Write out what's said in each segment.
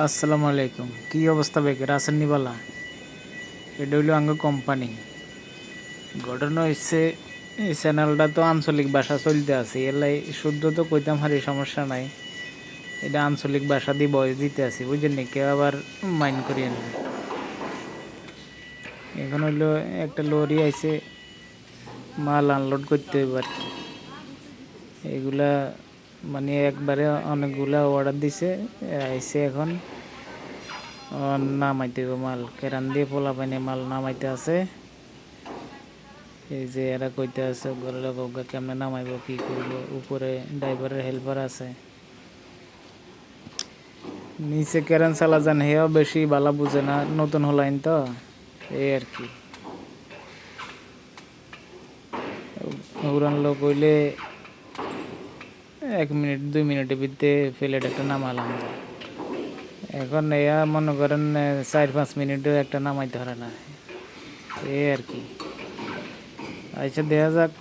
আসসালামু আলাইকুম। কি অবস্থা বেকের? আছেন নিবালা এটা হইল আঙ্গ কোম্পানি। ঘটনা হচ্ছে এই চ্যানেলটা তো আঞ্চলিক ভাষা চলতে আছে। এলাই শুদ্ধ তো কইতাম হারি সমস্যা নাই। এটা আঞ্চলিক ভাষা দিয়ে বয়স দিতে আছি বুঝলেন নি? কেউ আবার মাইন্ড করিয়ে না। এখন হইল একটা লরি আইছে, মাল আনলোড করতে হইব আর কি। এগুলা মানে একবারে অনেকগুলা অর্ডার দিছে আইছে এখন। নামাইতে মাল, কেরান দিয়ে পোলা পাইনে মাল নামাইতে আছে। এই যে এরা কইতে আছে ঘরের গগা কেমনে নামাইব, কি করব? উপরে ড্রাইভারের হেল্পার আছে। নিচে কেরান চালা যান হেও বেশি বালা বুঝে না, নতুন হলাইন তো, এই আর কি। উড়ান লোক হইলে এক মিনিট, দুই মিনিটের ভিতরে প্লেট একটা নামালাম। এখন এয়া মনে করেন চার পাঁচ মিনিটও একটা নামাইতে পারে না। এই আর কি। আচ্ছা দেখা যাক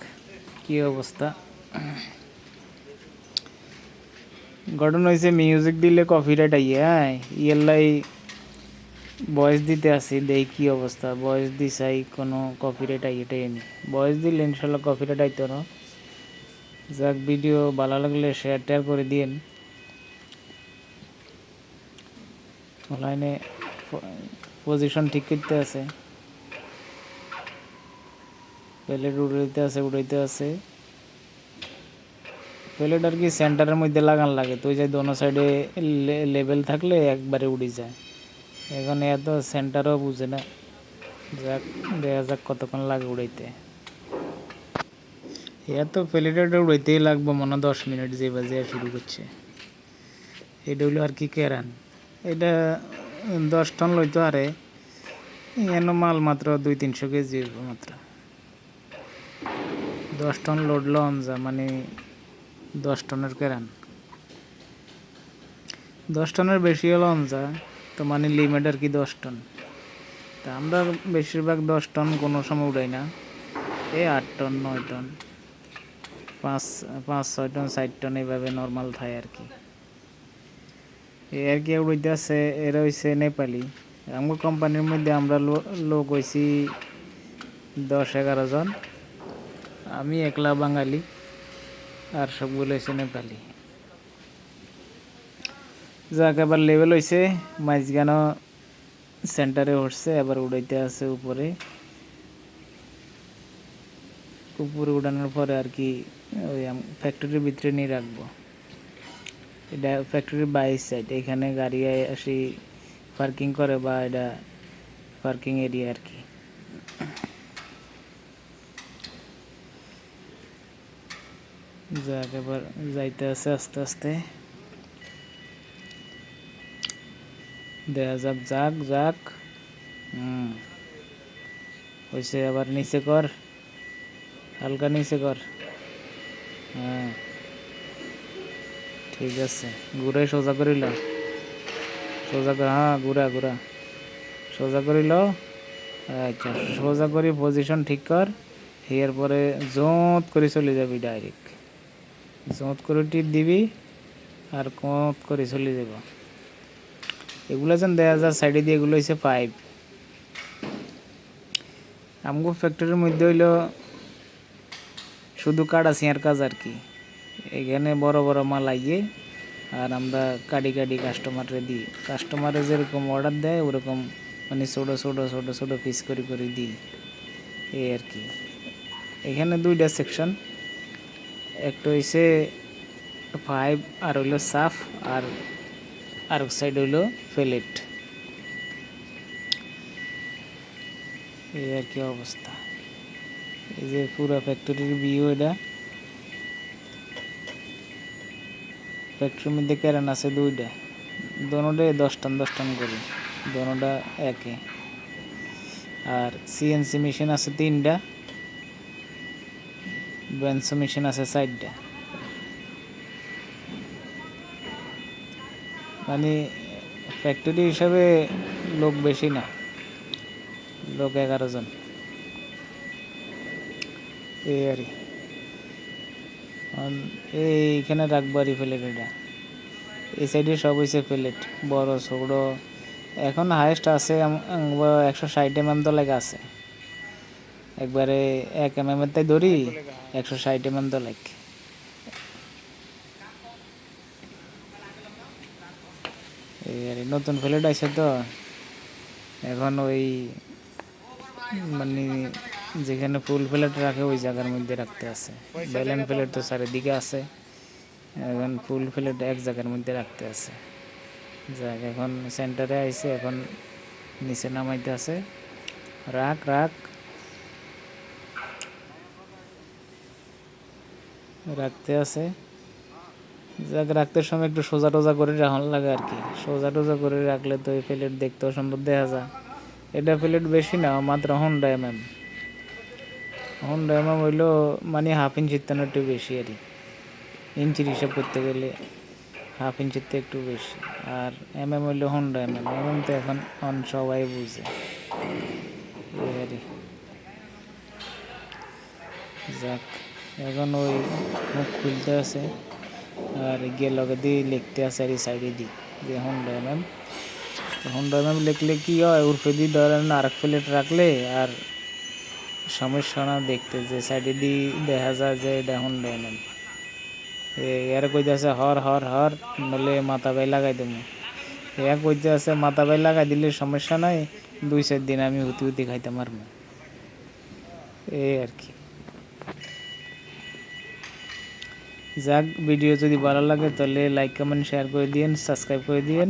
কি অবস্থা। ঘটনা হয়েছে মিউজিক দিলে কপিরাইট আইয়ে হ্যাঁ? ইয়েলাই বয়স দিতে আসি দেই কি অবস্থা। বয়স দিছাই, কোনো কপিরাইট আইয়েটাই নি বয়স দিলে ইনশাল্লাহ কপিরাইট আইতো না। যাক ভিডিও ভালো লাগলে শেয়ার টেয়ার করে দিন অনলাইনে পজিশন ঠিক করতে আছে। প্লেট উড়াইতে আছে উড়াইতে আছে। প্লেট আর কি সেন্টারের মধ্যে লাগান লাগে, তো ওই যে দোনো সাইডে লেভেল থাকলে একবারে উড়ে যায়। এখন এত সেন্টারও বুঝে না। যাক, দেখা যাক কতক্ষণ লাগে উড়াইতে। এত প্লেটের উড়াইতেই লাগবো, মনে দশ মিনিট যে বাজে শুরু করছে। এটা হলো আর কি কেরান। এটা দশ টন লইতো আরে, এন মাল মাত্র দুই তিনশো কেজি মাত্র। দশ টন লোড যা মানে দশ টনের কেরান। দশ টনের বেশি লন যা, তো মানে লিমিট আর কি দশ টন। তা আমরা বেশিরভাগ দশ টন কোনো সময় উড়াই না, এই আট টন, নয় টন। পাঁচ পাঁচ, ছয় টন ষাট টন এইভাবে নর্মাল থাকে আর কি। আর কি উড়াইতে আছে, এরা হইছে নেপালি। আমার কোম্পানির মধ্যে আমরা লোক হইছি দশ, এগারো জন। আমি একলা বাঙালি, আর সবগুলো হয়েছে নেপালি। যাক, এবার লেভেল হয়েছে মাঝখানো সেন্টারে উঠছে, এবার উড়াইতে আছে উপরে। উপরে উড়ানোর পরে আর কি ওই ফ্যাক্টরির ভিতরে নিয়ে রাখব। এটা ফ্যাক্টরির বাইশ সাইড এখানে গাড়ি আসি পার্কিং করে বা এটা পার্কিং এরিয়া আর কি। যাক, এবার যাইতে আছে আস্তে আস্তে। দেখা যাক যাক যাক। হুম। হয়েছে আবার নিচে কর। হালকা নিচে কর। হ্যাঁ। ঠিক আছে। ঘুরে সোজা করিল সোজা করে হ্যাঁ ঘুরা ঘুরা সোজা করিল আচ্ছা সোজা করি পজিশন ঠিক কর। এর পরে জোঁত করে চলে যাবি ডাইরেক্ট জোঁত করে টিপ দিবি আর কত করে চলে যাব। এগুলো যেন দেখা যায় সাইডে দিয়ে এগুলো হচ্ছে পাইপ আমগো ফ্যাক্টরির মধ্যে হইল শুধু কাটা সিয়ার কাজ আর কি। এখানে বড় বড় মাল আইয়ে আর আমরা কাটি কাটি কাস্টমারে দিই। কাস্টমারে যেরকম অর্ডার দেয়, ওরকম মানে ছোটো ছোটো ছোটো ছোটো পিস করে করে দিই। এই আর কি। এখানে দুইটা সেকশন একটা হইছে ফাইভ আর হইল সাফ আর আর এক সাইড হইল ফেলেট এই আর কি অবস্থা। এই যে পুরো ফ্যাক্টরির ভিউ এটা। ফ্যাক্টরির মধ্যে ক্যারেন আছে দুইটা। দোনোটাই দশ টন দশ টন করে। দোনোটা একে। আর সিএনসি মেশিন আছে তিনটা। বেঞ্চো মেশিন আছে চারটা। মানে ফ্যাক্টরি হিসাবে লোক বেশি না। লোক এগারো জন। এই আর এইখানে রাখব আর ফেলে এটা। এই সাইডে সব হয়েছে প্লেট, বড়, ছোট। এখন হায়েস্ট আছে একশো ষাট এম এম তো লেগে আছে। একবারে এক এম এম এর তাই ধরি, একশো ষাট এম এম তো লাগে নতুন প্লেট আছে তো। এখন ওই মানে যেখানে ফুল প্লেট রাখে, ওই জায়গার মধ্যে রাখতে আছে। ব্যালেন প্লেট তো চারিদিকে আছে। এখন ফুল প্লেট এক জায়গার মধ্যে রাখতে আছে। যাক, এখন সেন্টারে আইছে, এখন নিচে নামাইতে আছে। রাখ রাখ। রাখতে আছে। যাক, রাখতে সময় একটু সোজা টোজা করে রাখান লাগে আর কি। সোজা টোজা করে রাখলে তো এই প্লেট দেখতেও সুন্দর দেখা যায়। এটা প্লেট বেশি না, মাত্র হন্ডা এম এম হন্ডা এম এম হইল মানে হাফ ইঞ্চির থেকে একটু বেশি আর ইঞ্চির হিসাব করতে গেলে হাফ ইঞ্চির থেকে একটু বেশি। আর এম এম হইল হন্ডা এম এম এম এম তো এখন অন সবাই বুঝে। আর যাক, এখন ওই মুখ খুলতে আছে। আর গিয়ে লগে দিয়ে লিখতে আছে আর সাইডে দি, যে হন্ডা এম এম হন্ডা এম এম লিখলে কি হয়, উর্ফে দিয়ে ধরেন আর এক প্লেট রাখলে আর সমস্যা না দেখতে, যে সাইডে দিয়ে দেখা যায় যে এটা এম এম এর কইতে আছে, হর হর হর নলে মাথা বাই লাগাই দেবো। এ কইতে আছে, মাথা বাই লাগাই দিলে সমস্যা নাই, দুই চার দিন আমি হুতি হুতি খাইতে পারব এই আর কি। যাক, ভিডিও যদি ভালো লাগে তাহলে লাইক কমেন্ট শেয়ার করে দিন সাবস্ক্রাইব করে দিন